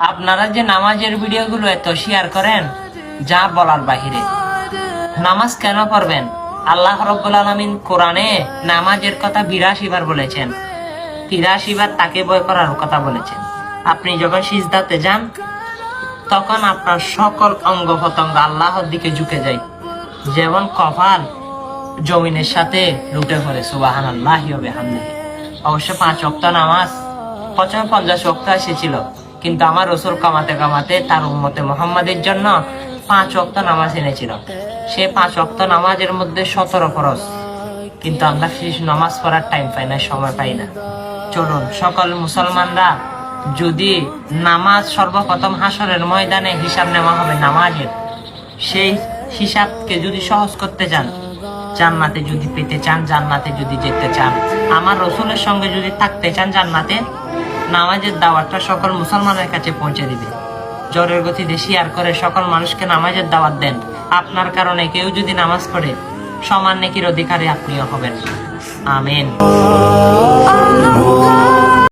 আপনারা যে নামাজের ভিডিওগুলো এত শেয়ার করেন, যা বলার বাহিরে। নামাজ কেন পড়বেন? আল্লাহ রব্বুল আলমিন কোরআনে নামাজের কথা বিরাশি বার বলেছেন। তিরাশি বার তাকে বয় করার কথা বলেছেন। আপনি যখন সিজদাতে যান, তখন আপনার সকল অঙ্গ প্রত্যঙ্গ আল্লাহর দিকে ঝুঁকে যায়। যেমন কপাল জমিনের সাথে লুটে পড়ে সুবাহান আল্লাহ অবশ্য পাঁচ অক্ত নামাজ প্রথমে পঞ্চাশ অক্ত এসেছিল। কিন্তু আমার রসুল কামাতে কামাতে তার উম্মতে মোহাম্মদের জন্য পাঁচ অক্ত নামাজ এনেছিল। সে পাঁচ অক্ত নামাজের মধ্যে সতেরো খরচ কিন্তু আমরা শেষ নামাজ পড়ার টাইম পাই না, সময় পাই না। চলুন, সকল মুসলমানরা যদি নামাজ সর্বপ্রথম হাসরের ময়দানে হিসাব নেওয়া হবে নামাজের, সেই হিসাবকে যদি সহজ করতে চান, জান্নাতে যদি পেতে চান, জান্নাতে যদি যেতে চান, আমার রসুলের সঙ্গে যদি থাকতে চান জান্নাতে নামাজের দাওয়াতটা সকল মুসলমানের কাছে পৌঁছে দিবে। জ্বরের গতিতে শেয়ার করে সকল মানুষকে নামাজের দাওয়াত দেন। আপনার কারণে কেউ যদি নামাজ পড়ে, সমান নেকির অধিকারে আপনিও হবেন। আমিন।